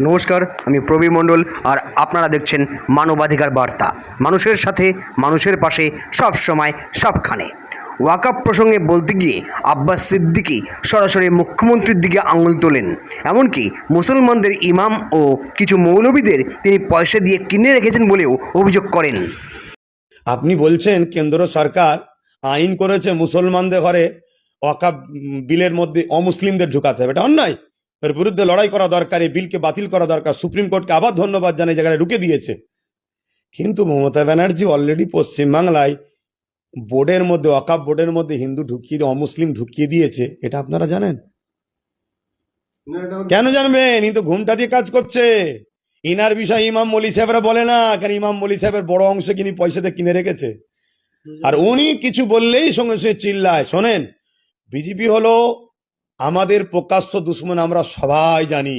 নমস্কার, আমি প্রবীর মণ্ডল আর আপনারা দেখছেন মানবাধিকার বার্তা। মানুষের সাথে, মানুষের পাশে সব সময় সবখানে। ওয়াকাপ প্রসঙ্গে বলতে গিয়ে আব্বাস সিদ্দিকী সরাসরি মুখ্যমন্ত্রীর দিকে আঙুল তোলেন। এমনকি মুসলমানদের ইমাম ও কিছু মৌলবীদের তিনি পয়সা দিয়ে কিনে রেখেছেন বলেও অভিযোগ করেন। আপনি বলছেন, কেন্দ্র সরকার আইন করেছে মুসলমানদের ঘরে ওয়াকাব বিলের মধ্যে অমুসলিমদের ঢুকাতে হবে। এটা অন্যায়। এর বিরুদ্ধে লড়াই করা দরকার এই বিলকে বাতিল করা দরকার। সুপ্রিম কোর্টকে আবার ধন্যবাদ জানাই জায়গায় ঢুকে দিয়েছে। কিন্তু মমতা ব্যানার্জি অলরেডি পশ্চিমবাংলায় বোর্ডের মধ্যে ওয়াকাব বোর্ডের মধ্যে হিন্দু ঢুকিয়ে অমুসলিম ঢুকিয়ে দিয়েছে। এটা আপনারা জানেন? কেন জানবেন? ইনি তো ঘুমটা দিয়ে কাজ করছে। ইনার বিষয় ইমাম মলি সাহেবরা বলে না কারণ ইমাম মলি সাহেবের বড় অংশ কিনি পয়সাতে কিনে রেখেছে। আর উনি কিছু বললেই সঙ্গে সঙ্গে চিল্লায়। শোনেন বিজেপি হলো আমাদের প্রকাশ্য দুশ্মন আমরা সবাই জানি,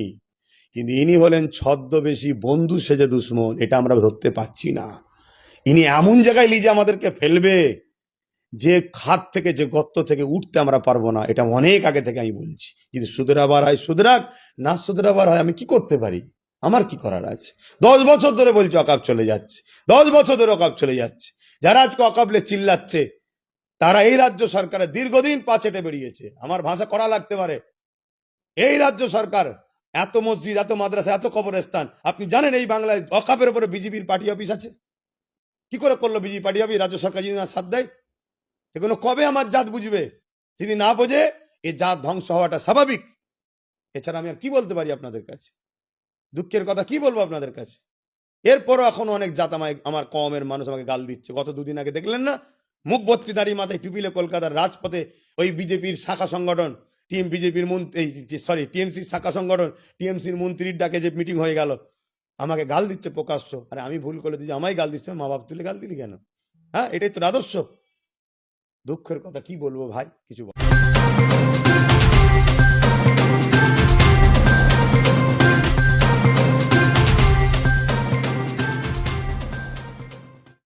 কিন্তু ইনি হলেন ছদ্মবেশী বন্ধু সেজে দুশ্মন, এটা আমরা ধরতে পাচ্ছি না। ইনি এমন জায়গায় লিজে আমাদেরকে ফেলবে, যে খাত থেকে, যে গর্ত থেকে উঠতে আমরা পারব না, এটা অনেক আগে থেকে আমি বলছি। যদি সুদরাবার হয় সুদরাক না সুদরাবার হয়, আমি কি করতে পারি? আমার কি করার আছে? দশ বছর ধরে বলছি অকাপ চলে যাচ্ছে, দশ বছর ধরে অকাপ চলে যাচ্ছে। যারা আজকে অকাবলে চিল্লাচ্ছে তারা এই রাজ্য সরকারের দীর্ঘদিন পাচেটে বেরিয়েছে। আমার ভাষা করা লাগতে পারে। এই রাজ্য সরকার, এত মসজিদ, এত মাদ্রাসা, এত কবরস্থান, আপনি জানেন এই বাংলায় অকাপের উপরে বিজেপির পার্টি অফিস আছে? কি করে করল বিজেপি পার্টি অফিস? রাজ্য সরকার যদি না সাথ দেয় এগুলো কবে আমার জাত বুঝবে? যদি না বোঝে, এ জাত ধ্বংস হওয়াটা স্বাভাবিক। এছাড়া আমি আর কি বলতে পারি আপনাদের কাছে? দুঃখের কথা কি বলব আপনাদের কাছে? এরপরও এখন অনেক জাত আমায়, আমার কমের মানুষ আমাকে গাল দিচ্ছে। গত দুদিন আগে দেখলেন না? মুখ ভর্তি দাঁড়িয়ে মাথায় টুপিলে কলকাতার রাজপথে ওই বিজেপির শাখা সংগঠন, টিএম বিজেপির মন্ত্রী সরি টিএমসির শাখা সংগঠন, টিএমসির মন্ত্রীর ডাকে যে মিটিং হয়ে গেল, আমাকে গাল দিচ্ছে প্রকাশ্য। আরে আমি ভুল করে দিচ্ছি আমায় গাল দিচ্ছে, মা বাপ তুলে গাল দিলি কেন? হ্যাঁ এটাই তো আদর্শ। দুঃখের কথা কি বলব ভাই, কিছু বল-